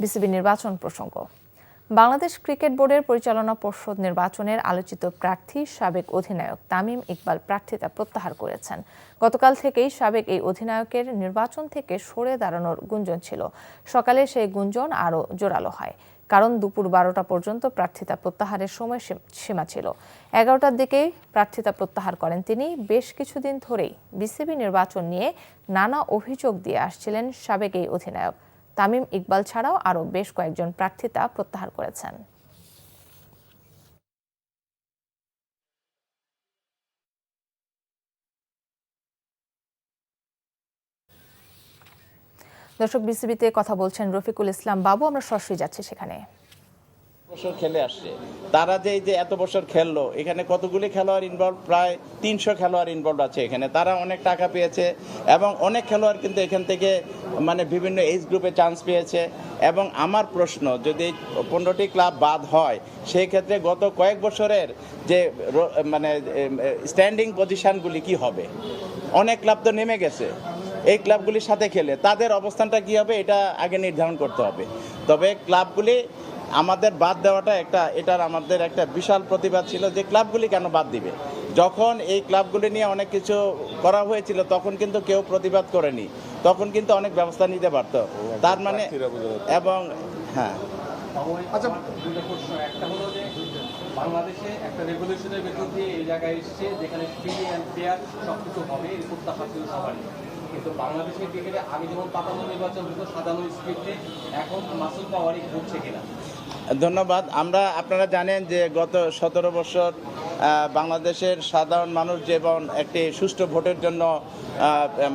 BCB নির্বাচন প্রসঙ্গ। Bangladesh cricket বোর্ডের পরিচালনা পর্ষদ নির্বাচনের আলোচিত প্রার্থী সাবেক অধিনায়ক তামিম ইকবাল প্রার্থিতা প্রত্যাহার করেছেন। গতকাল থেকেই সাবেক এই অধিনায়কের নির্বাচন থেকে সরে দাঁড়ানোর গুঞ্জন ছিল। সকালে সেই গুঞ্জন আরও জোরালো হয়, কারণ দুপুর বারোটা পর্যন্ত প্রার্থিতা প্রত্যাহারের সময় সীম- ছিল। এগারোটার দিকেই প্রার্থিতা প্রত্যাহার করেন তিনি। বেশ কিছুদিন ধরেই বিসিবি নির্বাচন নিয়ে নানা অভিযোগ দিয়ে আসছিলেন সাবেক এই অধিনায়ক। তামিম ইকবাল ছাড়াও আরও বেশ কয়েকজন প্রার্থী তা প্রত্যাহার করেছেন। দর্শক, বিসিবিতে কথা বলছেন রফিকুল ইসলাম বাবু, আমরা সরাসরি যাচ্ছি সেখানে। বছর খেলে আসছে। তারা যে যে এত বছর খেললো, এখানে কতগুলি খেলোয়াড় ইনভলভ প্রায় তিনশো খেলোয়াড় ইনভলভ আছে এখানে। তারা অনেক টাকা পেয়েছে এবং অনেক খেলোয়াড় কিন্তু এখান থেকে মানে বিভিন্ন এজ গ্রুপে চান্স পেয়েছে। এবং আমার প্রশ্ন, যদি পনেরোটি ক্লাব বাদ হয়, সেই ক্ষেত্রে গত কয়েক বছরের যে মানে স্ট্যান্ডিং পজিশনগুলি কি হবে? অনেক ক্লাব তো নেমে গেছে। এই ক্লাবগুলির সাথে খেলে, তাদের অবস্থানটা কি হবে? এটা আগে নির্ধারণ করতে হবে। তবে ক্লাবগুলি আমাদের বাদ দেওয়াটা একটা এটার আমাদের একটা বিশাল প্রতিবাদ ছিল যে ক্লাবগুলি কেন বাদ দিবে। যখন এই ক্লাবগুলি নিয়ে অনেক কিছু করা হয়েছিল তখন কিন্তু কেউ প্রতিবাদ করেনি। তখন কিন্তু অনেক ব্যবস্থা নিতে পারত। তার মানে এবং হ্যাঁ। আচ্ছা একটা হলো যে বাংলাদেশে একটা রেগুলেশনের ভেতর দিয়ে এই জায়গায় এসেছে যেখানে ফ্রি অ্যান্ড ফেয়ার সব কিছু হবে এই প্রত্যাশা ছিল সবারই। কিন্তু বাংলাদেশের ক্রিকেটে আগে যেমন পাতানো নির্বাচন হতো সাজানো স্ক্রিপ্টে এখন মাসুল পাওয়ারই ঘটছে কিনা। ধন্যবাদ। আমরা, আপনারা জানেন যে গত সতেরো বছর বাংলাদেশের সাধারণ মানুষ যেমন একটি সুষ্ঠু ভোটের জন্য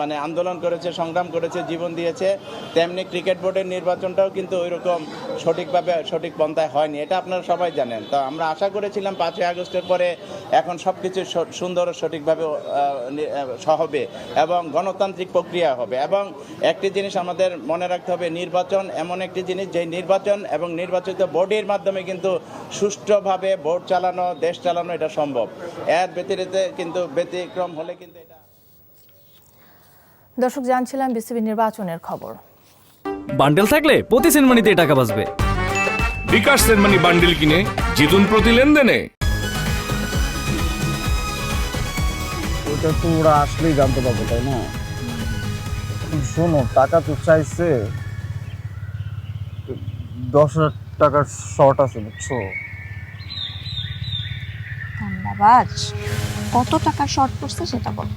মানে আন্দোলন করেছে, সংগ্রাম করেছে, জীবন দিয়েছে, তেমনি ক্রিকেট বোর্ডের নির্বাচনটাও কিন্তু ওই রকম সঠিকভাবে সঠিক পন্থায় হয়নি। এটা আপনারা সবাই জানেন। তো আমরা আশা করেছিলাম পাঁচই আগস্টের পরে এখন সব কিছু সুন্দর ও সঠিকভাবে হবে এবং গণতান্ত্রিক প্রক্রিয়া হবে এবং একটি জিনিস আমাদের মনে রাখতে হবে, নির্বাচন এমন একটি জিনিস যে নির্বাচন এবং নির্বাচিত বোর্ডের মাধ্যমে কিন্তু সুষ্ঠুভাবে ভোট চালানো দেশ চালানো এটা সম্ভব। এর ব্যতিরিক্ত কিন্তু ব্যতিক্রম হলে কিন্তু এটা দর্শক জানছিলাম বিসিবি নির্বাচনের খবর। বান্ডেল থাকলে প্রতি সেনমানিতে টাকা বাঁচবে। বিকাশ সেনমানি বান্ডিল কিনে জিতুন প্রতি লেনদেনে। ওটা তো ওরা আসলেই জানতে পারবে তাই না? শোনো টাকা তো চাইছে দশ হাজার টাকার শর্ট আছে বুঝছ? ধন্যবাদ। কত টাকা শর্ট পড়ছে সেটা বল।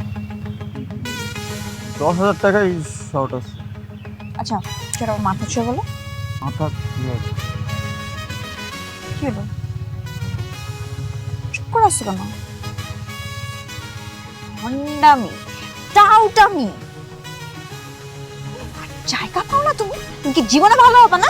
দশ হাজার টাকাই শর্ট আছে। আচ্ছা সেটা মাথা ছুঁয়ে বলো। মাথা কি হলো? চুপ করে আসছো কেন? হন্ডামি টাউটামি। জায়গা পাও না তুমি? তুমি কি জীবনে ভালো হবে না?